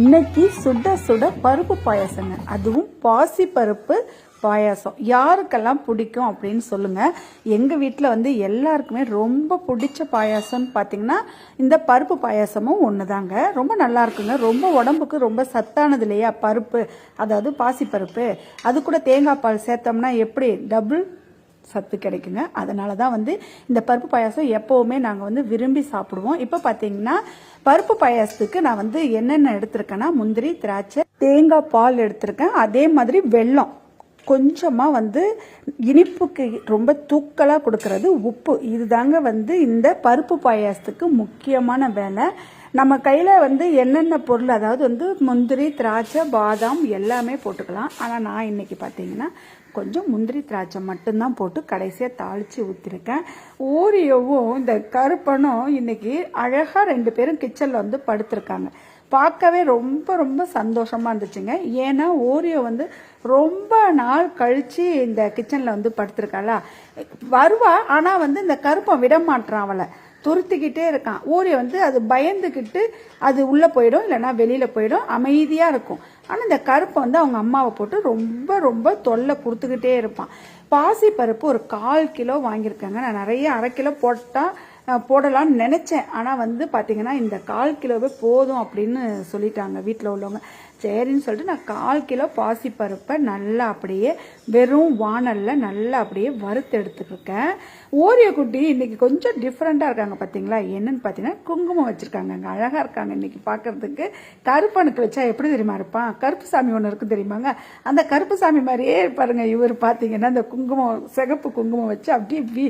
இன்னைக்கு சுட சுட பருப்பு பாயாசங்க. அதுவும் பாசி பருப்பு பாயாசம். யாருக்கெல்லாம் பிடிக்கும் அப்படின்னு சொல்லுங்கள் எங்கள் வீட்டில் வந்து எல்லாருக்குமே ரொம்ப பிடிச்ச பாயாசம்னு பார்த்தீங்கன்னா இந்த பருப்பு பாயாசமும் ஒண்ணுதாங்க. ரொம்ப நல்லா இருக்குங்க. ரொம்ப உடம்புக்கு ரொம்ப சத்தானது இல்லையா? பருப்பு அதாவது பாசி பருப்பு அது கூட தேங்காய் பால் சேர்த்தோம்னா எப்படி? டபுள் சத்து கிடைக்குங்க. அதனால தான் வந்து இந்த பருப்பு பாயாசம் எப்போவுமே நாங்கள் வந்து விரும்பி சாப்பிடுவோம். இப்போ பார்த்தீங்கன்னா பருப்பு பாயாசத்துக்கு நான் வந்து என்னென்ன எடுத்திருக்கேன்னா முந்திரி திராட்சை தேங்காய் பால் எடுத்திருக்கேன். அதே மாதிரி வெல்லம். கொஞ்சமாக வந்து இனிப்புக்கு ரொம்ப தூக்கலாக கொடுக்கறது உப்பு. இதுதாங்க வந்து இந்த பருப்பு பாயாசத்துக்கு முக்கியமான வேலை. நம்ம கையில் வந்து என்னென்ன பொருள் அதாவது வந்து முந்திரி திராட்சை பாதாம் எல்லாமே போட்டுக்கலாம். ஆனால் நான் இன்னைக்கு பார்த்தீங்கன்னா கொஞ்சம் முந்திரி திராட்சை மட்டும்தான் போட்டு கடைசியாக தாளித்து ஊற்றிருக்கேன் ஓரியோவும் இந்த கருப்பனும் இன்னைக்கு அழகாக ரெண்டு பேரும் கிச்சனில் வந்து படுத்திருக்காங்க. பார்க்கவே ரொம்ப ரொம்ப சந்தோஷமாக இருந்துச்சுங்க. ஏன்னா ஓரியோ வந்து ரொம்ப நாள் கழித்து இந்த கிச்சனில் வந்து படுத்திருக்காளா? வருவா ஆனால் வந்து இந்த கருப்பம் விட மாட்டான் அவளை. துருத்திக்கிட்டே இருக்கான். ஓரியோ வந்து அது பயந்துக்கிட்டு அது உள்ளே போயிடும் இல்லைன்னா வெளியில் போயிடும். அமைதியாக இருக்கும். ஆனால் இந்த கருப்பை வந்து அவங்க அம்மாவை போட்டு ரொம்ப ரொம்ப தொல்லை கொடுத்துக்கிட்டே இருப்பான். பாசி பருப்பு ஒரு கால் கிலோ வாங்கியிருக்காங்க. நான் நிறைய அரை கிலோ போட்டால் போடலாம்னு நினச்சேன். ஆனால் வந்து பார்த்தீங்கன்னா இந்த கால் கிலோவே போதும் அப்படின்னு சொல்லிட்டாங்க வீட்டில் உள்ளவங்க. சரின்னு சொல்லிட்டு நான் கால் கிலோ பாசிப்பருப்பை நல்லா அப்படியே வெறும் வானலில் நல்லா அப்படியே வறுத்து எடுத்துக்கிருக்கேன் ஓரிய குட்டி இன்றைக்கி கொஞ்சம் டிஃப்ரெண்ட்டாக இருக்காங்க பார்த்தீங்களா என்னன்னு பார்த்தீங்கன்னா குங்குமம் வச்சுருக்காங்க. அங்கே அழகாக இருக்காங்க இன்னைக்கு பார்க்கறதுக்கு கருப்பனுக்கு வச்சா எப்படி தெரியுமா இருப்பான்? கருப்பு சாமி ஒன்று இருக்குது தெரியுமாங்க? அந்த கருப்பு சாமி மாதிரியே பாருங்க இவர் பார்த்தீங்கன்னா அந்த குங்குமம் சிகப்பு குங்குமம் வச்சு அப்படியே வி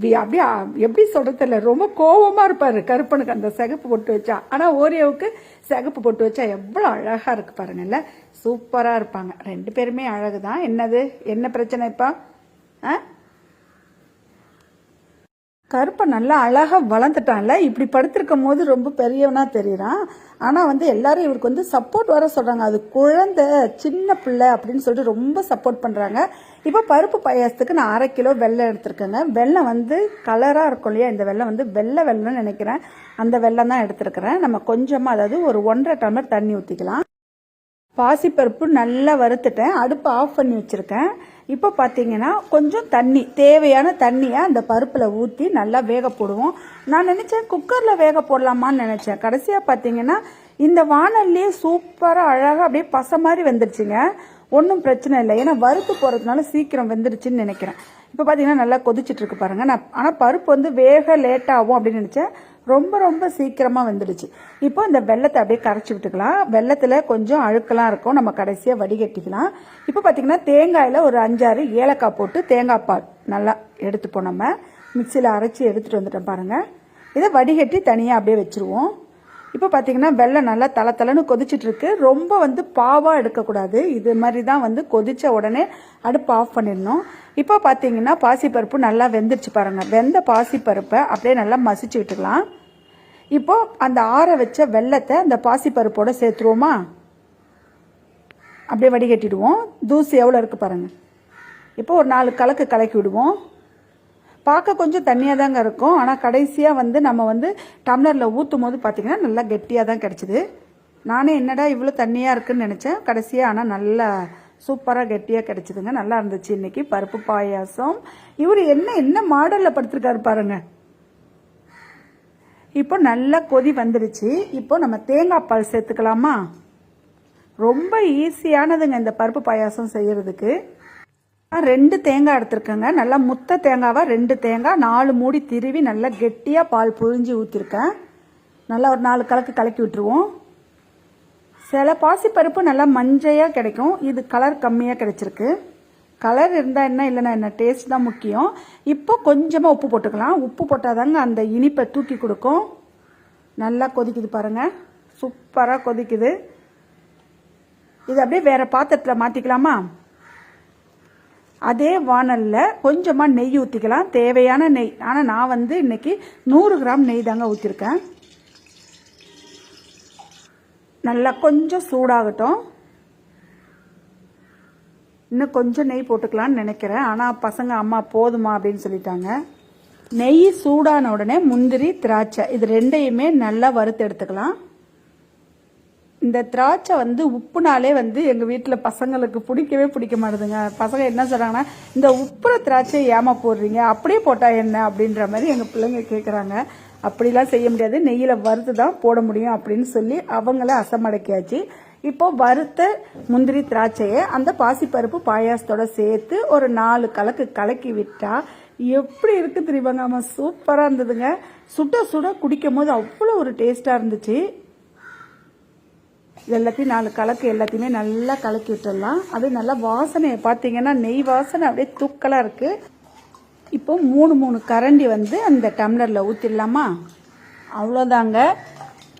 வி- அப்படியே எப்படி சொல்கிறது தெரியல. ரொம்ப கோபமாக இருப்பார் கருப்பனுக்கு அந்த சிகப்பு போட்டு வச்சா. ஆனால் ஓரியோவுக்கு சிகப்பு போட்டு வச்சா எவ்வளோ அழகாக இருக்கு பாருங்கள்ல சூப்பராக இருப்பாங்க. ரெண்டு பேருமே அழகு தான் என்னது? என்ன பிரச்சனை இப்போ? ஆ? கருப்பை நல்லா அழகாக வளர்ந்துட்டான்ல. இப்படி படுத்திருக்கும் போது ரொம்ப பெரியவனாக தெரியுறான். ஆனால் வந்து எல்லாரும் இவருக்கு வந்து சப்போர்ட் வர சொல்கிறாங்க அது குழந்தை சின்ன பிள்ளை அப்படின்னு சொல்லிட்டு ரொம்ப சப்போர்ட் பண்ணுறாங்க இப்போ பருப்பு பாயாசத்துக்கு நான் அரை கிலோ வெள்ளம் எடுத்திருக்கேங்க. வெள்ளம் வந்து கலராக இருக்கும் இல்லையா? இந்த வெள்ளம் வந்து வெள்ளை வெள்ளம்னு நினைக்கிறேன். அந்த வெள்ளம் தான் எடுத்திருக்கிறேன். நம்ம கொஞ்சமாக அதாவது ஒரு ஒன்றரை டம்ளர் தண்ணி ஊற்றிக்கலாம் பாசிப்பருப்பு நல்லா வறுத்துட்டேன். அடுப்பை ஆஃப் பண்ணி வச்சுருக்கேன். இப்போ பார்த்தீங்கன்னா கொஞ்சம் தண்ணி தேவையான தண்ணியை அந்த பருப்பில் ஊற்றி நல்லா வேக போடுவோம். நான் நினச்சேன் குக்கரில் வேக போடலாமான்னு நினச்சேன். கடைசியாக பார்த்தீங்கன்னா இந்த வானல்லையே சூப்பராக அழகாக அப்படியே பசை மாதிரி வெந்துருச்சுங்க. ஒன்றும் பிரச்சனை இல்லை. ஏன்னா வறுத்து போகிறதுனால சீக்கிரம் வெந்துருச்சுன்னு நினைக்கிறேன். இப்போ பார்த்தீங்கன்னா நல்லா கொதிச்சிட்டு பாருங்கள் நான் ஆனால் பருப்பு வந்து வேக லேட்டாகும் அப்படின்னு நினச்சேன். ரொம்ப ரொம்ப சீக்கிரமாக வந்துடுச்சு. இப்போ இந்த வெள்ளத்தை அப்படியே கரைச்சி விட்டுக்கலாம். வெள்ளத்தில் கொஞ்சம் அழுக்கெல்லாம் இருக்கும். நம்ம கடைசியாக வடிகட்டிக்கலாம். இப்போ பார்த்திங்கன்னா தேங்காயில் ஒரு அஞ்சாறு ஏலக்காய் போட்டு தேங்காய் பால் நல்லா எடுத்துப்போம் நம்ம. மிக்சியில் அரைச்சி எடுத்துகிட்டு வந்துட்டோம் பாருங்கள் இதை வடிகட்டி தனியாக அப்படியே வச்சுருவோம். இப்போ பார்த்தீங்கன்னா வெள்ளம் நல்லா தலை தலைன்னு கொதிச்சிட்ருக்கு ரொம்ப வந்து பாவாக எடுக்கக்கூடாது. இது மாதிரி தான் வந்து கொதித்த உடனே அடுப்பு ஆஃப் பண்ணிடணும். இப்போ பார்த்தீங்கன்னா பாசிப்பருப்பு நல்லா வெந்துருச்சு பாருங்கள் வெந்த பாசிப்பருப்பை அப்படியே நல்லா மசிச்சு விட்டுக்கலாம். இப்போ அந்த ஆற வச்ச வெள்ளத்தை அந்த பாசிப்பருப்போட சேர்த்துருவோமா? அப்படியே வடிகட்டிடுவோம். தூசி எவ்வளோ இருக்குது பாருங்க. இப்போ ஒரு நாலு கலக்கு கலக்கி விடுவோம். பார்க்க கொஞ்சம் தண்ணியாக தாங்க இருக்கும். ஆனால் கடைசியாக வந்து நம்ம வந்து டம்ளரில் ஊற்றும் போது பார்த்திங்கன்னா நல்லா கெட்டியாக தான் கிடச்சிது. நானே என்னடா இவ்வளோ தண்ணியாக இருக்குன்னு நினச்சேன். கடைசியாக ஆனால் நல்லா சூப்பராக கெட்டியாக கிடச்சிதுங்க. நல்லா இருந்துச்சு இன்னைக்கு பருப்பு பாயாசம். இவர் என்ன என்ன மாடலில் படுத்திருக்காரு பாருங்கள் இப்போ நல்லா கொதி வந்துடுச்சு இப்போ நம்ம தேங்காய் பால் சேர்த்துக்கலாமா? ரொம்ப ஈஸியானதுங்க இந்த பருப்பு பாயாசம் செய்யறதுக்கு. ரெண்டு தேங்காய் எடுத்திருக்கேங்க. நல்லா முத்த தேங்காவாக ரெண்டு தேங்காய். நாலு மூடி திருவி நல்லா கெட்டியாக பால் புழிஞ்சு ஊற்றிருக்கேன் நல்லா ஒரு நாலு கலக்கு கலக்கி விட்டுருவோம். சில பாசிப்பருப்பு நல்லா மஞ்சையாக கிடைக்கும். இது கலர் கம்மியாக கிடைச்சிருக்கு. கலர் இருந்தால் என்ன இல்லைன்னா என்ன? டேஸ்ட் தான் முக்கியம். இப்போ கொஞ்சமாக உப்பு போட்டுக்கலாம். உப்பு போட்டாதாங்க அந்த இனிப்பை தூக்கி கொடுக்கும். நல்லா கொதிக்குது பாருங்கள் சூப்பராக கொதிக்குது. இது அப்படியே வேறு பாத்திரத்தில் மாற்றிக்கலாமா அதே வானலில் கொஞ்சமாக நெய் ஊற்றிக்கலாம் தேவையான நெய். ஆனால் நான் வந்து இன்னைக்கு நூறு கிராம் நெய் தாங்க ஊற்றிருக்கேன் நல்லா கொஞ்சம் சூடாகட்டும். இன்னும் கொஞ்சம் நெய் போட்டுக்கலாம்னு நினைக்கிறேன். ஆனால் பசங்க அம்மா போதுமா அப்படின்னு சொல்லிட்டாங்க. நெய் சூடான உடனே முந்திரி திராட்சை இது ரெண்டையுமே நல்லா வறுத்து எடுத்துக்கலாம். இந்த திராட்சை வந்து உப்புனாலே வந்து எங்கள் வீட்டில் பசங்களுக்கு பிடிக்கவே பிடிக்க மாட்டுதுங்க. பசங்க என்ன சொல்கிறாங்கன்னா இந்த உப்புற திராட்சை ஏமா போடுறீங்க? அப்படியே போட்டால் என்ன? அப்படின்ற மாதிரி எங்கள் பிள்ளைங்க கேட்குறாங்க அப்படிலாம் செய்ய முடியாது. நெய்யில் வறுத்து தான் போட முடியும் அப்படின்னு சொல்லி அவங்கள அசமடக்கியாச்சு. இப்போ வறுத்த முந்திரி திராட்சையை அந்த பாசிப்பருப்பு பாயாசத்தோட சேர்த்து ஒரு நாலு கலக்கு கலக்கி விட்டால் எப்படி இருக்கு தெரியுமாங்க சூப்பராக இருந்ததுங்க. சுட சுட குடிக்கும் போது அவ்வளோ ஒரு டேஸ்ட்டாக இருந்துச்சு. எல்லாத்தையும் நாலு கலக்கு எல்லாத்தையுமே நல்லா கலக்கி விட்டுடலாம். அது நல்லா வாசனையை பார்த்தீங்கன்னா நெய் வாசனை அப்படியே தூக்கலாக இருக்குது இப்போ மூணு மூணு கரண்டி வந்து அந்த டம்ளரில் ஊற்றிடலாமா அவ்வளோதாங்க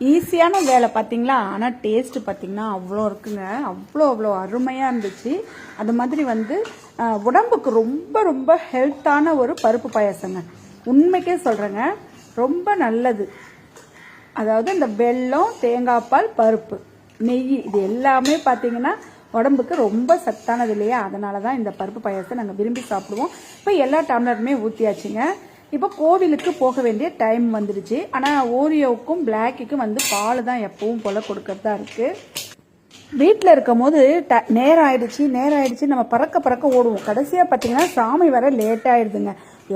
ஈஸியான வேலை பார்த்தீங்களா? ஆனால் டேஸ்ட்டு பார்த்தீங்கன்னா அவ்வளோ இருக்குங்க. அவ்வளோ அவ்வளோ அருமையாக இருந்துச்சு. அது மாதிரி வந்து உடம்புக்கு ரொம்ப ரொம்ப ஹெல்த்தான ஒரு பருப்பு பாயாசங்க. உண்மைக்கே சொல்கிறேங்க ரொம்ப நல்லது. அதாவது இந்த வெல்லம் தேங்காய் பால் பருப்பு நெய் இது எல்லாமே பார்த்தீங்கன்னா உடம்புக்கு ரொம்ப சத்தானது இல்லையா? அதனால தான் இந்த பருப்பு பாயாசத்தை நாங்கள் விரும்பி சாப்பிடுவோம். இப்போ எல்லா டம்ளருமே ஊற்றியாச்சுங்க இப்போ கோவிலுக்கு போக வேண்டிய டைம் வந்துடுச்சு ஆனால் ஓரியோவுக்கும் பிளாக்குக்கும் வந்து பால் தான் எப்பவும் போல் கொடுக்கறதா இருக்குது வீட்டில் இருக்கும் போது ட நேரம் ஆயிடுச்சு நேரம் ஆயிடுச்சு. நம்ம பறக்க பறக்க ஓடுவோம். கடைசியாக பார்த்தீங்கன்னா சாமி வர லேட் ஆயிடுதுங்க.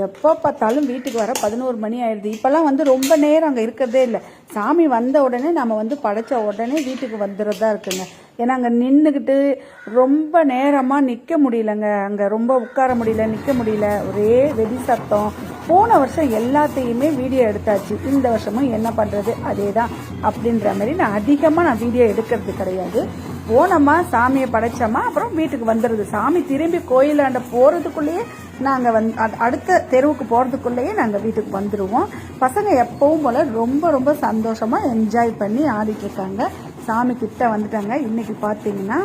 எப்போ பார்த்தாலும் வீட்டுக்கு வர பதினோரு மணி ஆயிடுது. இப்போல்லாம் வந்து ரொம்ப நேரம் அங்கே இருக்கிறதே இல்லை. சாமி வந்த உடனே நம்ம வந்து படைச்ச உடனே வீட்டுக்கு வந்துடுறதா இருக்குங்க. ஏன்னா அங்கே நின்றுக்கிட்டு ரொம்ப நேரமாக நிற்க முடியலங்க. அங்கே ரொம்ப உட்கார முடியல நிற்க முடியல. ஒரே வெடி சத்தம். போன வருஷம் எல்லாத்தையுமே வீடியோ எடுத்தாச்சு. இந்த வருஷமும் என்ன பண்ணுறது அதே தான் அப்படின்ற மாதிரி நான் அதிகமாக நான் வீடியோ எடுக்கிறது கிடையாது. போனோமா சாமியை படைச்சோமா அப்புறம் வீட்டுக்கு வந்துடுது சாமி திரும்பி கோயிலாண்ட போகிறதுக்குள்ளேயே நாங்கள் வந்து அடுத்த தெருவுக்கு போகிறதுக்குள்ளேயே நாங்கள் வீட்டுக்கு வந்துடுவோம் பசங்க எப்பவும் போல் ரொம்ப ரொம்ப சந்தோஷமாக என்ஜாய் பண்ணி ஆடிட்டுருக்காங்க சாமி கிட்ட வந்துட்டாங்க. இன்னைக்கு பார்த்தீங்கன்னா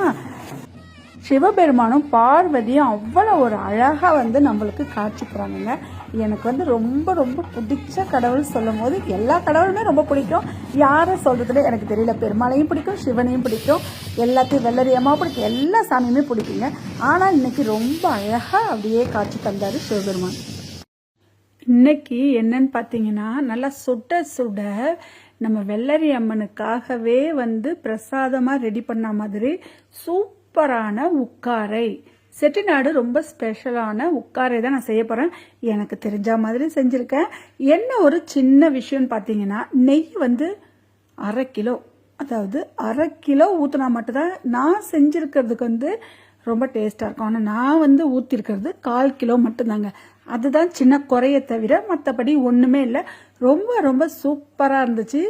சிவபெருமானும் பார்வதியும் அவ்வளோ ஒரு அழகாக வந்து நம்மளுக்கு காட்சி எனக்கு வந்து ரொம்ப ரொம்ப பிடிச்ச கடவுள் சொல்லும் போது எல்லா கடவுளுமே ரொம்ப பிடிக்கும். யாரை சொல்கிறதுல எனக்கு தெரியல. பெருமாளையும் பிடிக்கும் சிவனையும் பிடிக்கும் எல்லாத்தையும் வெள்ளரியமா பிடிக்கும் எல்லா சாமியுமே பிடிக்குங்க. ஆனால் இன்னைக்கு ரொம்ப அழகாக அப்படியே காட்சி தந்தார் சிவபெருமான். இன்னைக்கு என்னன்னு பார்த்தீங்கன்னா நல்லா சுட சுட நம்ம வெள்ளரி அம்மனுக்காகவே வந்து பிரசாதமாக ரெடி பண்ண மாதிரி சூப்பரான உக்காரை. செட்டிநாடு ரொம்ப ஸ்பெஷலான உட்காரை தான் நான் செய்ய போகிறேன் எனக்கு தெரிஞ்ச மாதிரி செஞ்சுருக்கேன். என்ன ஒரு சின்ன விஷயம்னு பார்த்தீங்கன்னா நெய் வந்து அரை கிலோ அதாவது அரை கிலோ ஊற்றினா மட்டும்தான் நான் செஞ்சுருக்கிறதுக்கு வந்து ரொம்ப டேஸ்ட்டாக இருக்கும். ஆனால் நான் வந்து ஊற்றிருக்கிறது கால் கிலோ மட்டும்தாங்க. அதுதான் சின்ன குறைய தவிர மற்றபடி ஒன்றுமே இல்லை. ரொம்ப ரொம்ப சூப்பராக இருந்துச்சு.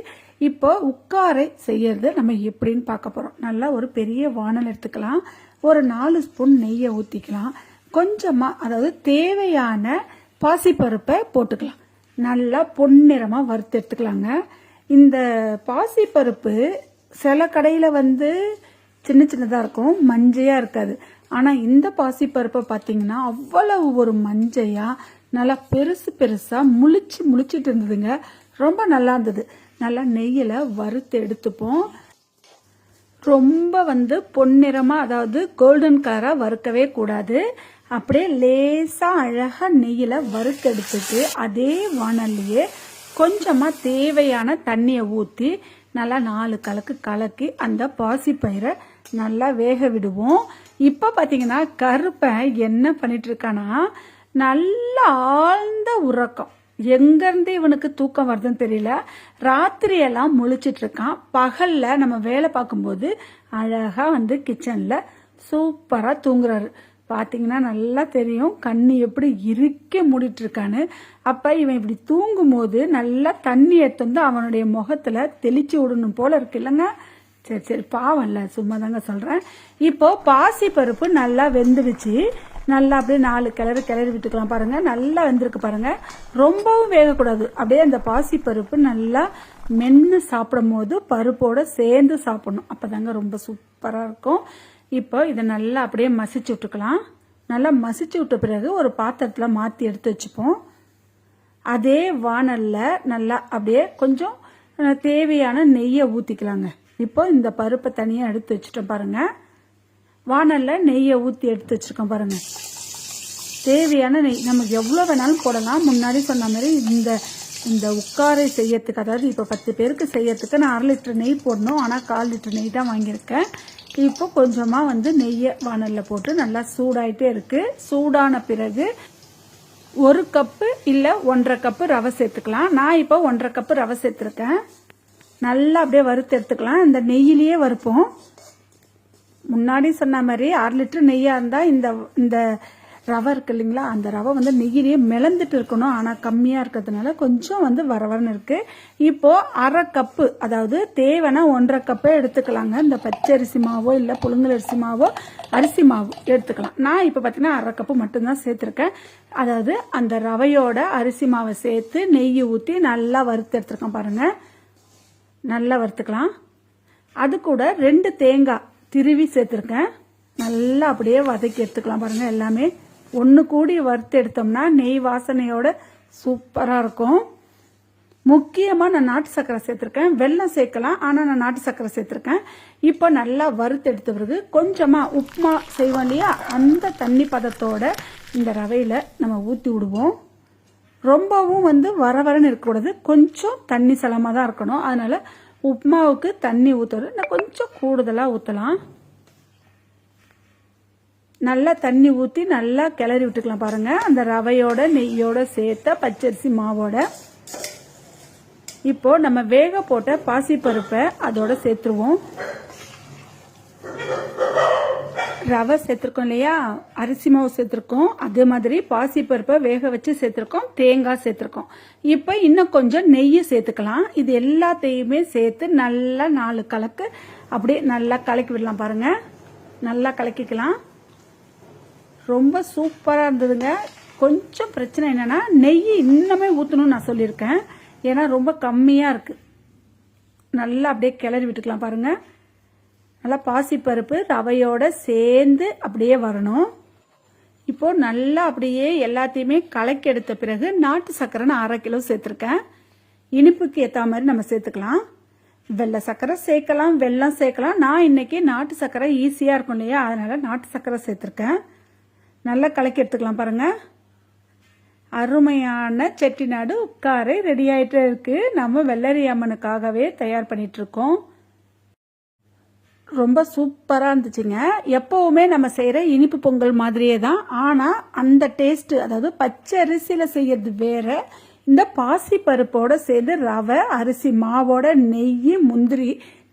இப்போ உட்காரை செய்யறது நம்ம எப்படின்னு பார்க்க போகிறோம் நல்லா ஒரு பெரிய வானல் எடுத்துக்கலாம். ஒரு நாலு ஸ்பூன் நெய்யை ஊற்றிக்கலாம் கொஞ்சமாக அதாவது தேவையான பாசிப்பருப்பை போட்டுக்கலாம். நல்லா பொன்னிறமாக வறுத்து எடுத்துக்கலாங்க. இந்த பாசிப்பருப்பு சில கடையில் வந்து சின்ன சின்னதாக இருக்கும் மஞ்சையாக இருக்காது. ஆனால் இந்த பாசிப்பருப்பை பார்த்தீங்கன்னா அவ்வளவு ஒரு மஞ்சையாக நல்லா பெருசு பெருசாக முழிச்சு முழிச்சிட்டு இருந்ததுங்க. ரொம்ப நல்லா இருந்தது. நல்லா நெய்யில் வறுத்து எடுத்துப்போம். ரொம்ப வந்து பொன்னிறமாக அதாவது கோல்டன் கலராக வறுக்கவே கூடாது. அப்படியே லேசாக அழகாக நெய்யில் வறுத்தெடுத்துட்டு அதே வானல்லையே கொஞ்சமாக தேவையான தண்ணியை ஊற்றி நல்லா நாலு கலக்கு கலக்கி அந்த பாசிப்பயிரை நல்லா வேக விடுவோம். இப்போ பார்த்தீங்கன்னா கருப்பை என்ன பண்ணிட்டு இருக்கானா நல்ல ஆழ்ந்த உறக்கம். எங்கேருந்து இவனுக்கு தூக்கம் வருதுன்னு தெரியல. ராத்திரியெல்லாம் முழிச்சிட்டு இருக்கான் பகலில் நம்ம வேலை பார்க்கும்போது அழகாக வந்து கிச்சனில் சூப்பராக தூங்குறாரு. பார்த்தீங்கன்னா நல்லா தெரியும் கண்ணு எப்படி இருக்க மூடிட்டு இருக்கான்னு அப்போ இவன் இப்படி தூங்கும்போது நல்லா தண்ணி எடுத்து வந்து அவனுடைய முகத்தில் தெளிச்சு விடணும் போல இருக்கு. இல்லைங்க? சரி சரி பாவம் இல்லை சும்மா தாங்க சொல்கிறேன் இப்போ பாசி பருப்பு நல்லா வெந்துடுச்சு. நல்லா அப்படியே நாலு கிளறு கிளறி விட்டுக்கலாம் பாருங்க. நல்லா வெந்திருக்கு பாருங்க. ரொம்பவும் வேகக்கூடாது. அப்படியே அந்த பாசி பருப்பு நல்லா மென்று சாப்பிடும் போது பருப்போட சேர்ந்து சாப்பிடணும். அப்போதாங்க ரொம்ப சூப்பராக இருக்கும். இப்போ இதை நல்லா அப்படியே மசிச்சு விட்டுக்கலாம். நல்லா மசிச்சு விட்ட பிறகு ஒரு பாத்திரத்தில் மாற்றி எடுத்து வச்சுப்போம். அதே வானலில் நல்லா அப்படியே கொஞ்சம் தேவையான நெய்யை ஊற்றிக்கலாங்க இப்போ இந்த பருப்பை தனியாக எடுத்து வச்சுட்டோம் பாருங்கள் வானல்ல நெய்யை ஊற்றி எடுத்து வச்சிருக்கோம் பாருங்க. தேவையான நெய் நமக்கு எவ்வளோ வேணாலும் போடலாம். முன்னாடி சொன்ன மாதிரி இந்த இந்த உட்காரை செய்யறதுக்கு அதாவது இப்போ பத்து பேருக்கு செய்யறதுக்கு நான் அரை லிட்டர் நெய் போடணும். ஆனால் கால் லிட்டர் நெய் தான் வாங்கியிருக்கேன். இப்போ கொஞ்சமாக வந்து நெய்யை வானலில் போட்டு நல்லா சூடாயிட்டே இருக்கு. சூடான பிறகு ஒரு கப்பு இல்லை ஒன்றரை கப்பு ரவை சேர்த்துக்கலாம். நான் இப்போ ஒன்றரை கப்பு ரவை சேர்த்துருக்கேன். நல்லா அப்படியே வறுத்து எடுத்துக்கலாம். இந்த நெய்யிலேயே வறுப்போம். முன்னாடி சொன்ன மாதிரி அரை லிட்டர் நெய்யாக இருந்தால் இந்த இந்த ரவை இருக்கு இல்லைங்களா? அந்த ரவை வந்து நெய்யிலேயே மிளந்துட்டு இருக்கணும். ஆனால் கம்மியாக இருக்கிறதுனால கொஞ்சம் வந்து வரவன்னு இருக்குது இப்போது அரை கப்பு அதாவது தேவைன்னா ஒன்றரை கப்பே எடுத்துக்கலாங்க. இந்த பச்சை அரிசி மாவோ இல்லை புழுங்கல் அரிசி மாவோ அரிசி மாவு எடுத்துக்கலாம். நான் இப்போ பார்த்தீங்கன்னா அரை கப்பு மட்டும்தான் சேர்த்துருக்கேன். அதாவது அந்த ரவையோட அரிசி மாவை சேர்த்து நெய் ஊற்றி நல்லா வறுத்து எடுத்துருக்கேன் பாருங்கள் நல்லா வறுத்துக்கலாம். அது கூட ரெண்டு தேங்காய் திருவி சேர்த்துருக்கேன். நல்லா அப்படியே வதக்கி எடுத்துக்கலாம் பாருங்க எல்லாமே. ஒன்று கூடி வறுத்து எடுத்தோம்னா நெய் வாசனையோட சூப்பராக இருக்கும். முக்கியமாக நான் நாட்டு சர்க்கரை சேர்த்துருக்கேன். வெல்லம் சேர்க்கலாம் ஆனால் நான் நாட்டு சர்க்கரை சேர்த்துருக்கேன். இப்போ நல்லா வறுத்து எடுத்த பிறகு கொஞ்சமாக உப்புமா செய்வோம் இல்லையா? அந்த தண்ணி பதத்தோட இந்த ரவையில் நம்ம ஊற்றி விடுவோம். ரொம்பவும் வந்து வர வரன்னு இருக்கக்கூடாது. கொஞ்சம் தண்ணி சலமாக தான் இருக்கணும். அதனால் உப்புமாவுக்கு தண்ணி ஊற்றுறது நான் கொஞ்சம் கூடுதலாக ஊற்றலாம் நல்லா தண்ணி ஊற்றி நல்லா கிளறி விட்டுக்கலாம் பாருங்க. அந்த ரவையோட நெய்யோட சேர்த்த பச்சரிசி மாவோட. இப்போ நம்ம வேக போட்ட பாசிப்பருப்பை அதோட சேர்த்துருவோம். ரவை சேர்த்துருக்கோம் இல்லையா? அரிசி மாவு சேர்த்துருக்கோம். அதே மாதிரி பாசிப்பருப்பை வேக வச்சு சேர்த்துருக்கோம். தேங்காய் சேர்த்துருக்கோம். இப்போ இன்னும் கொஞ்சம் நெய் சேர்த்துக்கலாம். இது எல்லாத்தையுமே சேர்த்து நல்லா நாலு கலக்கு அப்படியே நல்லா கலக்கி விடலாம் பாருங்க. நல்லா கலக்கிக்கலாம். ரொம்ப சூப்பராக இருந்ததுங்க. கொஞ்சம் பிரச்சனை என்னன்னா நெய் இன்னுமே ஊற்றணும்னு நான் சொல்லியிருக்கேன். ஏன்னா ரொம்ப கம்மியாக இருக்குது நல்லா அப்படியே கிளறி விட்டுக்கலாம் பாருங்கள் நல்லா பாசிப்பருப்பு ரவையோட சேர்ந்து அப்படியே வரணும். இப்போ நல்லா அப்படியே எல்லாத்தையுமே கலக்கி எடுத்த பிறகு நாட்டு சர்க்கரை நான் அரை கிலோ சேர்த்துருக்கேன். இனிப்புக்கு ஏற்ற மாதிரி நம்ம சேர்த்துக்கலாம். வெள்ளை சர்க்கரை சேர்க்கலாம் வெள்ளம் சேர்க்கலாம். நான் இன்னைக்கு நாட்டு சர்க்கரை ஈஸியாக இருக்கும் இல்லையா? அதனால் நாட்டு சர்க்கரை சேர்த்துருக்கேன். நல்லா கலக்கி எடுத்துக்கலாம் பாருங்கள் அருமையான செட்டிநாடு உட்காரை ரெடி ஆயிட்டே இருக்குது நம்ம வெள்ளரி அம்மனுக்காகவே தயார் பண்ணிகிட்ருக்கோம் இருக்கோம். ரொம்ப சூப்பராக இருந்துச்சுங்க. எப்போவுமே நம்ம செய்கிற இனிப்பு பொங்கல் மாதிரியே தான். ஆனால் அந்த டேஸ்ட்டு அதாவது பச்சை அரிசியில் செய்யறது வேற. இந்த பாசி பருப்போட சேர்ந்து ரவை அரிசி மாவோட நெய் முந்திரி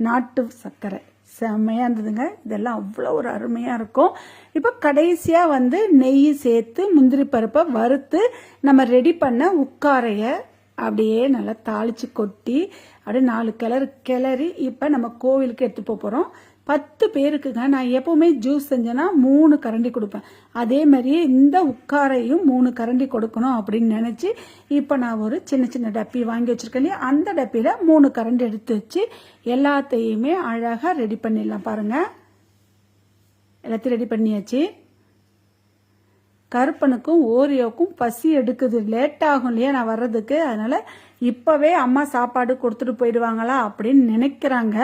நாட்டு சர்க்கரை. செம்மையாக இருந்ததுங்க. இதெல்லாம் அவ்வளோ ஒரு அருமையாக இருக்கும். இப்போ கடைசியாக வந்து நெய் சேர்த்து முந்திரி பருப்பை வறுத்து நம்ம ரெடி பண்ண உட்காரைய அப்படியே நல்லா தாளிச்சு கொட்டி அப்படியே நாலு கிளறு கிளறி இப்போ நம்ம கோவிலுக்கு எடுத்து போக போகிறோம் பத்து பேருக்குங்க நான் எப்போவுமே ஜூஸ் செஞ்சேன்னா மூணு கரண்டி கொடுப்பேன். அதே மாதிரியே இந்த உட்காரையும் மூணு கரண்டி கொடுக்கணும் அப்படின்னு நினச்சி இப்போ நான் ஒரு சின்ன சின்ன டப்பி வாங்கி வச்சிருக்கேன் இல்லையா? அந்த டப்பியில் மூணு கரண்டி எடுத்து வச்சு எல்லாத்தையுமே அழகாக ரெடி பண்ணிடலாம் பாருங்கள் எல்லாத்தையும் ரெடி பண்ணியாச்சு. கருப்பனுக்கும் ஓரியோக்கும் பசி எடுக்குது. லேட் ஆகும் இல்லையா? நான் வர்றதுக்கு. அதனால் இப்போவே அம்மா சாப்பாடு கொடுத்துட்டு போயிடுவாங்களா அப்படின்னு நினைக்கிறாங்க.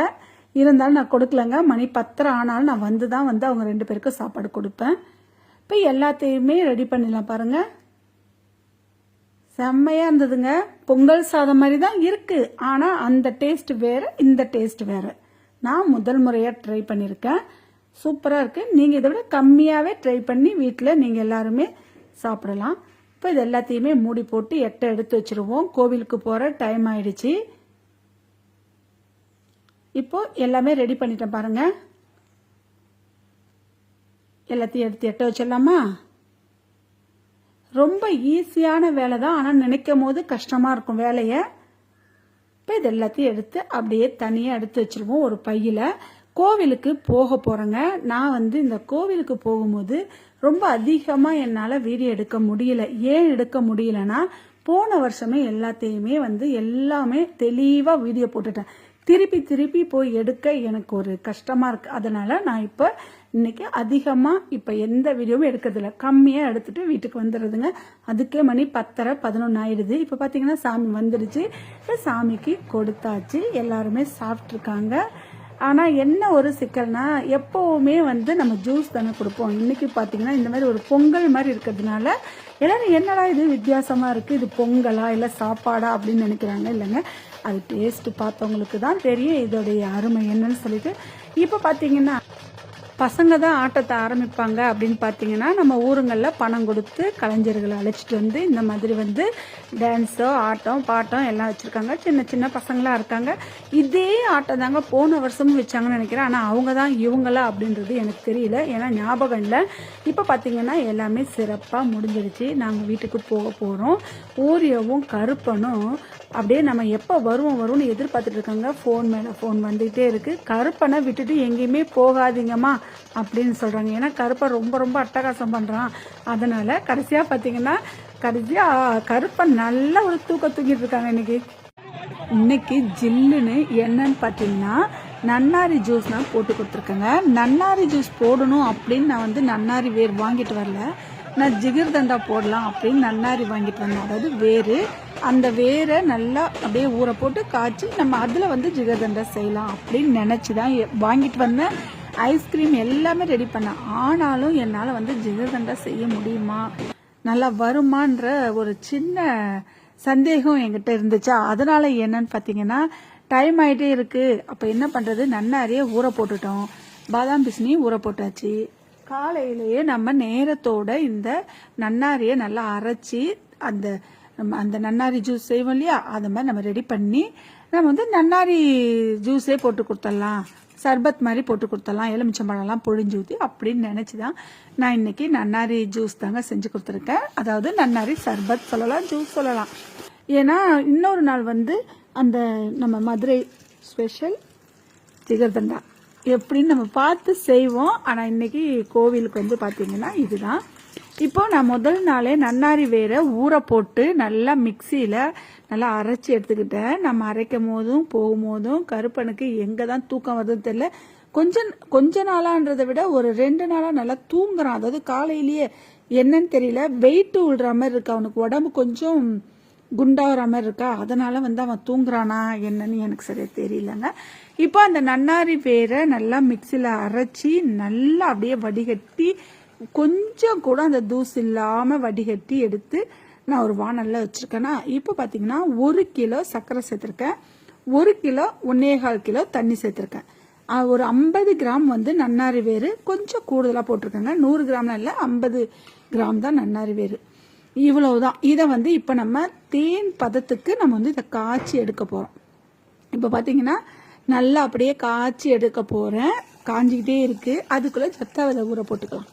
இருந்தாலும் நான் கொடுக்கலங்க. மணி பத்தரை ஆனாலும் நான் வந்து தான் வந்து அவங்க ரெண்டு பேருக்கும் சாப்பாடு கொடுப்பேன். இப்போ எல்லாத்தையுமே ரெடி பண்ணிடலாம் பாருங்கள் செம்மையாக இருந்ததுங்க. பொங்கல் சாதம் மாதிரி தான் இருக்குது ஆனால் அந்த டேஸ்ட் வேறு இந்த டேஸ்ட் வேறு. நான் முதல் முறையாக ட்ரை பண்ணியிருக்கேன். சூப்பராக இருக்குது நீங்கள் இதை விட கம்மியாகவே ட்ரை பண்ணி வீட்டில் நீங்கள் எல்லாருமே சாப்பிடலாம். இப்போ இது எல்லாத்தையுமே மூடி போட்டு எட்டை எடுத்து வச்சுருவோம். கோவிலுக்கு போகிற டைம் ஆயிடுச்சு. இப்போ எல்லாமே ரெடி பண்ணிட்டேன் பாருங்க. எல்லாத்தையும் எடுத்து எட்ட வச்சிடலாமா? ரொம்ப ஈஸியான வேலை தான். ஆனால் நினைக்கும் போது கஷ்டமாக இருக்கும் வேலையை. இப்போ இது எல்லாத்தையும் எடுத்து அப்படியே தனியாக எடுத்து வச்சிருவோம் ஒரு பையில். கோவிலுக்கு போக போகிறேங்க நான் வந்து இந்த கோவிலுக்கு போகும்போது ரொம்ப அதிகமாக என்னால் வீடியோ எடுக்க முடியல. ஏன் எடுக்க முடியலன்னா போன வருஷமே எல்லாத்தையுமே வந்து எல்லாமே தெளிவாக வீடியோ போட்டுட்டேன். திருப்பி திருப்பி போய் எடுக்க எனக்கு ஒரு கஷ்டமாக இருக்குது அதனால் நான் இப்போ இன்றைக்கி அதிகமாக இப்போ எந்த வீடியோவும் எடுக்கிறதில்ல. கம்மியாக எடுத்துகிட்டு வீட்டுக்கு வந்துடுறதுங்க. அதுக்கே மணி பத்தரை பதினொன்று ஆயிடுது. இப்போ பார்த்தீங்கன்னா சாமி வந்துடுச்சு. சாமிக்கு கொடுத்தாச்சு. எல்லாருமே சாப்பிட்ருக்காங்க ஆனால் என்ன ஒரு சிக்கல்னா எப்போவுமே வந்து நம்ம ஜூஸ் தானே கொடுப்போம். இன்னைக்கு பார்த்தீங்கன்னா இந்த மாதிரி ஒரு பொங்கல் மாதிரி இருக்கிறதுனால எல்லாரும் என்னடா இது வித்தியாசமாக இருக்குது இது பொங்கலா இல்லை சாப்பாடா அப்படின்னு நினைக்கிறாங்க இல்லைங்க? அது டேஸ்ட் பார்த்தவங்களுக்கு தான் தெரியும். இதோடைய அருமை என்னன்னு சொல்லிட்டு இப்போ பார்த்தீங்கன்னா பசங்க தான் ஆட்டத்தை ஆரம்பிப்பாங்க அப்படின்னு பார்த்தீங்கன்னா நம்ம ஊருங்களில் பணம் கொடுத்து கலைஞர்களை அழைச்சிட்டு வந்து இந்த மாதிரி வந்து டான்ஸோ ஆட்டம் பாட்டம் எல்லாம் வச்சுருக்காங்க. சின்ன சின்ன பசங்களாக இருக்காங்க. இதே ஆட்டம் தாங்க போன வருஷமும் வச்சாங்கன்னு நினைக்கிறேன். ஆனால் அவங்க தான் இவங்களா அப்படின்றது எனக்கு தெரியல. ஏன்னா ஞாபகம் இல்லை. இப்போ பார்த்தீங்கன்னா எல்லாமே சிறப்பாக முடிஞ்சிருச்சு நாங்கள் வீட்டுக்கு போக போகிறோம் ஊரியவும் கருப்பனும் அப்படியே நம்ம எப்போ வருவோம் வரும்னு எதிர்பார்த்துட்டு இருக்காங்க. ஃபோன் மேலே ஃபோன் வந்துகிட்டே இருக்குது கருப்பனை விட்டுட்டு எங்கேயுமே போகாதீங்கம்மா அப்படின்னு சொல்கிறாங்க ஏன்னா கருப்பை ரொம்ப ரொம்ப அட்டகாசம் பண்ணுறான் அதனால் கடைசியாக பார்த்தீங்கன்னா கடைசியாக கருப்பன் நல்ல ஒரு தூக்க தூங்கிட்டு இருக்காங்க இன்னைக்கு. இன்னைக்கு ஜில்லுன்னு என்னன்னு பார்த்தீங்கன்னா நன்னாரி ஜூஸ் தான் போட்டு கொடுத்துருக்கேங்க. நன்னாரி ஜூஸ் போடணும் அப்படின்னு நான் வந்து நன்னாரி வேர் வாங்கிட்டு வரல. நான் ஜிகிர் தண்டா போடலாம் அப்படின்னு நன்னாரி வாங்கிட்டு வந்தேன். அதாவது வேறு அந்த வேரை நல்லா அப்படியே ஊற போட்டு காய்ச்சி நம்ம அதில் வந்து ஜிகர் தண்டா செய்யலாம் அப்படின்னு நினச்சி தான் எ- வாங்கிட்டு வந்தேன். ஐஸ்கிரீம் எல்லாமே ரெடி பண்ணேன். ஆனாலும் என்னால் வந்து ஜிகர்தண்டா செய்ய முடியுமா? நல்லா வருமான்ற ஒரு சின்ன சந்தேகம் என்கிட்ட இருந்துச்சா? அதனால என்னன்னு பார்த்தீங்கன்னா டைம் ஆயிட்டே இருக்கு. அப்போ என்ன பண்ணுறது நன்னாரியே ஊற போட்டுட்டோம். பாதாம் பிஸ்னியும் ஊற போட்டாச்சு. காலையிலேயே நம்ம நேரத்தோட இந்த நன்னாரியை நல்லா அரைச்சி அந்த நம்ம அந்த நன்னாரி ஜூஸ் செய்வோம் இல்லையா? அது மாதிரி நம்ம ரெடி பண்ணி நம்ம வந்து நன்னாரி ஜூஸே போட்டு கொடுத்துடலாம். சர்பத் மாதிரி போட்டு கொடுத்துடலாம். எலுமிச்சம்பழம்லாம் பொழிஞ்சு ஊற்றி அப்படின்னு நினச்சி தான் நான் இன்னைக்கு நன்னாரி ஜூஸ் தாங்க செஞ்சு கொடுத்துருக்கேன். அதாவது நன்னாரி சர்பத் சொல்லலாம் ஜூஸ் சொல்லலாம். ஏன்னா இன்னொரு நாள் வந்து அந்த நம்ம மதுரை ஸ்பெஷல் ஜிகர்தண்டா எப்படின்னு நம்ம பார்த்து செய்வோம். ஆனால் இன்னைக்கு கோவிலுக்கு வந்து பார்த்தீங்கன்னா இதுதான். இப்போ நான் முதல் நாளே நன்னாரி வேரை ஊற போட்டு நல்லா மிக்சியில் நல்லா அரைச்சி எடுத்துக்கிட்டேன். நம்ம அரைக்கும் போதும் போகும்போதும் கருப்பனுக்கு எங்கே தான் தூக்கம் வருதுன்னு தெரியல. கொஞ்சம் கொஞ்ச நாளான்றதை விட ஒரு ரெண்டு நாளாக நல்லா தூங்குறான். அதாவது காலையிலேயே என்னன்னு தெரியல. வெயிட் விடுற மாதிரி இருக்கு. அவனுக்கு உடம்பு கொஞ்சம் குண்டாகிற மாதிரி இருக்கா அதனால் வந்து அவன் தூங்குறானா என்னன்னு எனக்கு சரியாக தெரியலங்க. இப்போ அந்த நன்னாரி வேரை நல்லா மிக்சியில் அரைச்சி நல்லா அப்படியே வடிகட்டி கொஞ்சம் கூட அந்த தூசு இல்லாமல் வடிகட்டி எடுத்து நான் ஒரு வானல்ல வச்சிருக்கேன்னா இப்போ பார்த்தீங்கன்னா ஒரு கிலோ சர்க்கரை சேர்த்துருக்கேன். ஒரு கிலோ ஒன்னேகால் கிலோ தண்ணி சேர்த்துருக்கேன். ஒரு ஐம்பது கிராம் வந்து நன்னாரி வேறு கொஞ்சம் கூடுதலாக போட்டிருக்கேங்க. நூறு கிராம்லாம் இல்லை ஐம்பது கிராம் தான் நன்னாரி வேறு. இவ்வளவுதான். இதை வந்து இப்போ நம்ம தேன் பதத்துக்கு நம்ம வந்து இதை காய்ச்சி எடுக்க போகிறோம் இப்போ பார்த்தீங்கன்னா நல்லா அப்படியே காய்ச்சி எடுக்க போகிறேன் காஞ்சிக்கிட்டே இருக்கு. அதுக்குள்ளே சத்தாவதை விதை ஊற போட்டுக்கலாம்.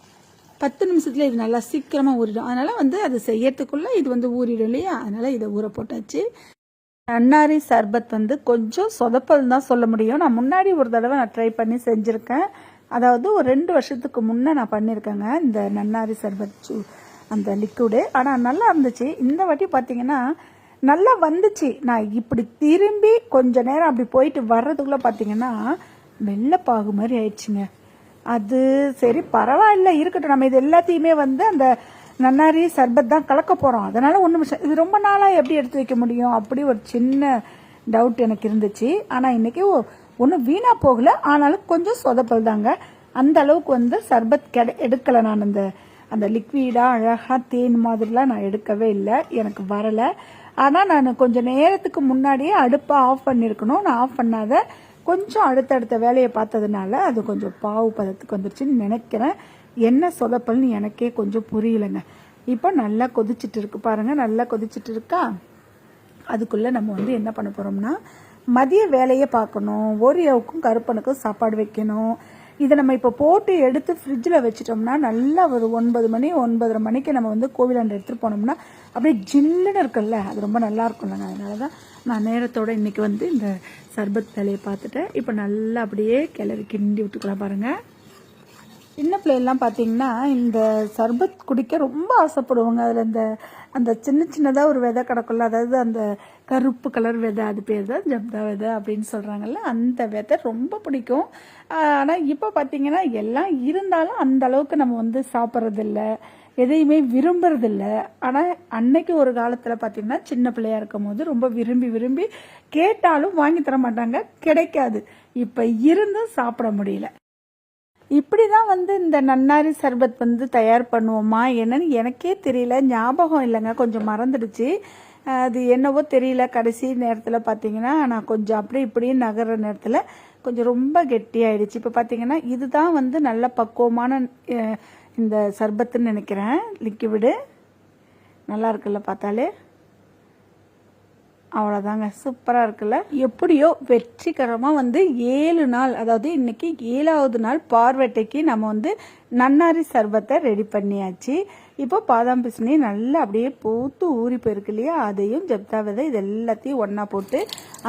பத்து நிமிஷத்துல இது நல்லா சீக்கிரமாக ஊறிடும். அதனால வந்து அது செய்யறதுக்குள்ள இது வந்து ஊறிடும் இல்லையா? அதனால இதை ஊற போட்டாச்சு. நன்னாரி சர்பத் வந்து கொஞ்சம் சொதப்பல் தான் சொல்ல முடியும். நான் முன்னாடி ஒரு தடவை நான் ட்ரை பண்ணி செஞ்சுருக்கேன். அதாவது ஒரு ரெண்டு வருஷத்துக்கு முன்னே நான் பண்ணியிருக்கேங்க இந்த நன்னாரி சர்பத் ஜூ அந்த லிக்விடு ஆனால் நல்லா இருந்துச்சு. இந்த வாட்டி பார்த்தீங்கன்னா நல்லா வந்துச்சு. நான் இப்படி திரும்பி கொஞ்ச நேரம் அப்படி போயிட்டு வர்றதுக்குள்ளே பார்த்தீங்கன்னா வெள்ளைப்பாகு மாதிரி ஆயிடுச்சுங்க. அது சரி பரவாயில்ல. இருக்கட்டும் நம்ம இது எல்லாத்தையுமே வந்து அந்த நன்னாரி சர்பத் தான் கலக்க போகிறோம் அதனால் ஒன்றும் இது ரொம்ப நாளாக எப்படி எடுத்து வைக்க முடியும் அப்படி ஒரு சின்ன டவுட் எனக்கு இருந்துச்சு. ஆனால் இன்றைக்கி ஒன்றும் வீணாக போகலை. ஆனாலும் கொஞ்சம் சொதப்பல் தாங்க. அந்த அளவுக்கு வந்து சர்பத் கெட எடுக்கலை நான் அந்த அந்த லிக்விடாக அழகாக தேன் மாதிரிலாம் நான் எடுக்கவே இல்லை. எனக்கு வரலை. ஆனால் நான் கொஞ்சம் நேரத்துக்கு முன்னாடியே அடுப்பை ஆஃப் பண்ணியிருக்கணும் நான் ஆஃப் பண்ணாத கொஞ்சம் அடுத்தடுத்த வேலையை பார்த்ததுனால அது கொஞ்சம் பாவு பதத்துக்கு வந்துருச்சுன்னு நினைக்கிறேன். என்ன சொதப்பல்னு எனக்கே கொஞ்சம் புரியலைங்க. இப்போ நல்லா கொதிச்சிட்டு இருக்கு பாருங்கள் நல்லா கொதிச்சிட்டு இருக்கா? அதுக்குள்ளே நம்ம வந்து என்ன பண்ண போகிறோம்னா மதிய வேலையை பார்க்கணும். ஓரியாவுக்கும் கருப்பனுக்கும் சாப்பாடு வைக்கணும். இதை நம்ம இப்போ போட்டு எடுத்து ஃப்ரிட்ஜில் வச்சிட்டோம்னா நல்லா ஒரு ஒன்பது மணி ஒன்பதரை மணிக்கு நம்ம வந்து கோவிலாண்ட எடுத்துகிட்டு போனோம்னா அப்படியே ஜில்லுன்னு இருக்குல்ல அது ரொம்ப நல்லா இருக்கும்லங்க அதனால தான் நான் நேரத்தோட இன்னைக்கு வந்து இந்த சர்பத் வேலையை பார்த்துட்டேன் இப்போ நல்லா அப்படியே கிளறி கிண்டி விட்டுக்கலாம் பாருங்கள் சின்ன பிள்ளைலாம் பார்த்தீங்கன்னா இந்த சர்பத் குடிக்க ரொம்ப ஆசைப்படுவாங்க. அதில் இந்த அந்த சின்ன சின்னதாக ஒரு விதை கிடக்கும்ல அதாவது அந்த கருப்பு கலர் விதை அது பேர் தான் ஜப்தா விதை அப்படின்னு சொல்கிறாங்கல்ல அந்த விதை ரொம்ப பிடிக்கும். ஆனால் இப்போ பார்த்தீங்கன்னா எல்லாம் இருந்தாலும் அந்த அளவுக்கு நம்ம வந்து சாப்பிட்றதில்ல எதையுமே விரும்புறதில்ல. ஆனால் அன்னைக்கு ஒரு காலத்தில் பார்த்தீங்கன்னா சின்ன பிள்ளையா இருக்கும் போது ரொம்ப விரும்பி விரும்பி கேட்டாலும் வாங்கி தர மாட்டாங்க கிடைக்காது. இப்போ இருந்தும் சாப்பிட முடியல. இப்படி தான் வந்து இந்த நன்னாரி சர்பத் வந்து தயார் பண்ணுவோமா என்னன்னு எனக்கே தெரியல. ஞாபகம் இல்லைங்க. கொஞ்சம் மறந்துடுச்சு. அது என்னவோ தெரியல. கடைசி நேரத்தில் பார்த்தீங்கன்னா நான் கொஞ்சம் அப்படி இப்படி நகர்ற நேரத்தில் கொஞ்சம் ரொம்ப கெட்டியாயிடுச்சு. இப்போ பார்த்தீங்கன்னா இதுதான் வந்து நல்ல பக்குவமான இந்த சர்பத்துன்னு நினைக்கிறேன். லிக்விடு நல்லா இருக்குல்ல பார்த்தாலே? அவ்வளோதாங்க சூப்பராக இருக்குல்ல? எப்படியோ வெற்றிகரமாக வந்து ஏழு நாள் அதாவது இன்னைக்கு ஏழாவது நாள் பார்வட்டைக்கு நம்ம வந்து நன்னாரி சர்பத்தை ரெடி பண்ணியாச்சு. இப்போ பாதாம் பிசினி நல்லா அப்படியே பூத்து ஊறி போயிருக்கு இல்லையா? அதையும் ஜப்தா விதை இது எல்லாத்தையும் ஒன்றா போட்டு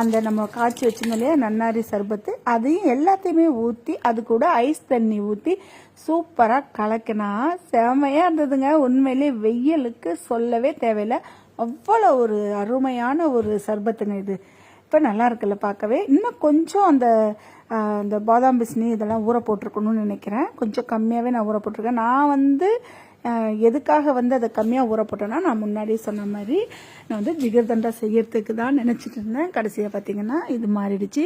அந்த நம்ம காய்ச்சி வச்சிருந்தோம் இல்லையா? நன்னாரி சர்பத்து. அதையும் எல்லாத்தையுமே ஊற்றி அது கூட ஐஸ் தண்ணி ஊற்றி சூப்பராக கலக்கினா செமையாக இருந்ததுங்க. உண்மையிலே வெயிலுக்கு சொல்லவே தேவையில்லை. அவ்வளோ ஒரு அருமையான ஒரு சர்பத்துங்க இது. இப்போ நல்லா இருக்குல்ல பார்க்கவே. இன்னும் கொஞ்சம் அந்த அந்த பாதாம் பிஸ்னி இதெல்லாம் ஊற போட்டிருக்கணும்னு நினைக்கிறேன். கொஞ்சம் கம்மியாகவே நான் ஊற போட்டிருக்கேன். நான் வந்து எதுக்காக வந்து அதை கம்மியாக ஊற போட்டோன்னா நான் முன்னாடியே சொன்ன மாதிரி நான் வந்து ஜிகர்தண்டா செய்யறதுக்கு தான் நினச்சிட்டு இருந்தேன். கடைசியாக பார்த்தீங்கன்னா இது மாறிடுச்சு.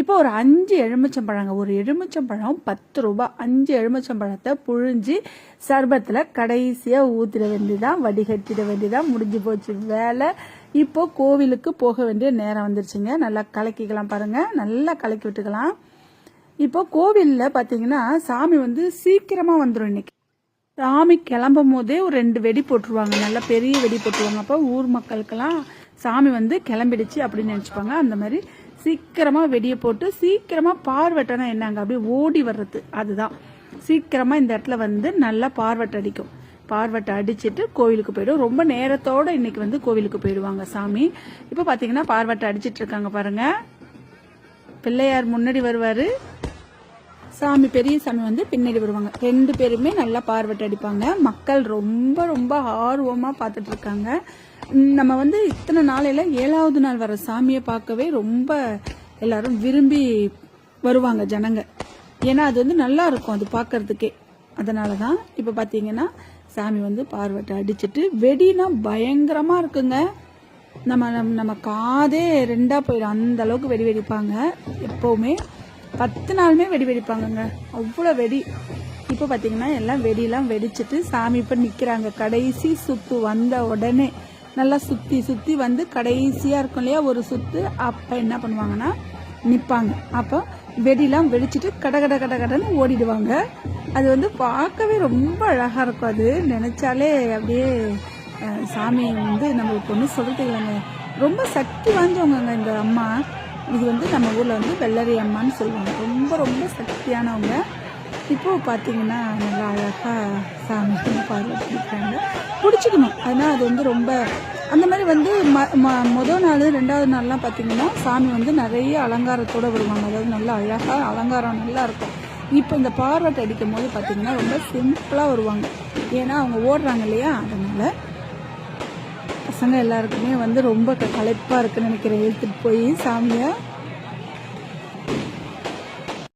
இப்போ ஒரு அஞ்சு எலுமிச்சம்பழங்க ஒரு எலுமிச்சம்பழம் பத்து ரூபா அஞ்சு எலுமிச்சம்பழத்தை புழிஞ்சு சர்பத்தில் கடைசியாக ஊற்றிட வேண்டியதான் வடிகட்டிட வேண்டியதான் முடிஞ்சு போச்சு. வேலை இப்போ கோவிலுக்கு போக வேண்டிய நேரம் வந்துருச்சுங்க. நல்லா கலக்கிக்கலாம் பாருங்கள் நல்லா கலக்கி விட்டுக்கலாம். இப்போ கோவிலில் பார்த்தீங்கன்னா சாமி வந்து சீக்கிரமாக வந்துடும் இன்னைக்கு. சாமி கிளம்பும் போதே ஒரு ரெண்டு வெடி போட்டுருவாங்க. நல்லா பெரிய வெடி போட்டுருவாங்க. அப்போ ஊர் மக்களுக்கெல்லாம் சாமி வந்து கிளம்பிடுச்சு அப்படின்னு நினச்சிப்பாங்க. அந்த மாதிரி சீக்கிரமாக வெடியை போட்டு சீக்கிரமாக பார்வட்டனா என்னங்க? அப்படியே ஓடி வர்றது. அதுதான். சீக்கிரமாக இந்த இடத்துல வந்து நல்லா பார்வட்டை அடிக்கும். பார்வட்டை அடிச்சிட்டு கோவிலுக்கு போயிடும். ரொம்ப நேரத்தோட இன்னைக்கு வந்து கோவிலுக்கு போயிடுவாங்க சாமி. இப்போ பார்த்தீங்கன்னா பார்வட்டை அடிச்சிட்டு இருக்காங்க பாருங்க. பிள்ளையார் முன்னாடி வருவாரு. சாமி பெரிய சாமி வந்து பின்னாடி வருவாங்க. ரெண்டு பேருமே நல்லா பார்வட்டை அடிப்பாங்க. மக்கள் ரொம்ப ரொம்ப ஆர்வமாக பார்த்துட்டு இருக்காங்க நம்ம வந்து இத்தனை நாளையில் ஏழாவது நாள் வர சாமியை பார்க்கவே ரொம்ப எல்லாரும் விரும்பி வருவாங்க ஜனங்க. ஏன்னா அது வந்து நல்லா இருக்கும் அது பார்க்கறதுக்கே. அதனால தான் இப்போ பார்த்தீங்கன்னா சாமி வந்து பார்வட்டை அடிச்சிட்டு வெடினா பயங்கரமாக இருக்குங்க. நம்ம நம்ம நம்ம காதே ரெண்டாக போயிடும். அந்த அளவுக்கு வெடி வெடிப்பாங்க. எப்போவுமே பத்து நாளுமே வெடி வெடிப்பாங்கங்க. அவ்வளோ வெடி. இப்போ பார்த்தீங்கன்னா எல்லாம் வெடியெல்லாம் வெடிச்சிட்டு சாமி இப்போ நிற்கிறாங்க. கடைசி சுத்து வந்த உடனே நல்லா சுற்றி சுற்றி வந்து கடைசியாக இருக்கும் இல்லையா ஒரு சுற்று அப்போ என்ன பண்ணுவாங்கன்னா நிற்பாங்க அப்போ வெடிலாம் வெடிச்சிட்டு கட கட கட கடன்னு ஓடிடுவாங்க. அது வந்து பார்க்கவே ரொம்ப அழகாக இருக்கும் அது. நினச்சாலே அப்படியே சாமியை சாமி வந்து நம்மளுக்கு ஒன்றும் சொல்லிட்டு இல்லைங்க. ரொம்ப சக்தி வாய்ந்தவங்கங்க இந்த அம்மா. இது வந்து நம்ம ஊரில் வந்து வெள்ளரி அம்மான்னு சொல்லுவாங்க. ரொம்ப ரொம்ப சக்தியானவங்க. இப்போ பார்த்தீங்கன்னா நல்லா அழகாக சாமி பார்வைப்படுறாங்க பிடிச்சிக்கணும். ஆனால் அது வந்து ரொம்ப அந்த மாதிரி வந்து ம ம மொதல் நாள் ரெண்டாவது நாள்லாம் பார்த்தீங்கன்னா சாமி வந்து நிறைய அலங்காரத்தோடு வருவாங்க. அதாவது நல்லா அழகாக அலங்காரம் நல்லா இருக்கும். இப்போ இந்த பார்வட்டை அடிக்கும் போது பார்த்தீங்கன்னா ரொம்ப சிம்பிளாக வருவாங்க. ஏன்னா அவங்க ஓடுறாங்க இல்லையா? அதனால் பசங்க எல்லாருக்குமே வந்து ரொம்ப க- இருக்குன்னு நினைக்கிறேன். எழுத்துட்டு போய் சாமியை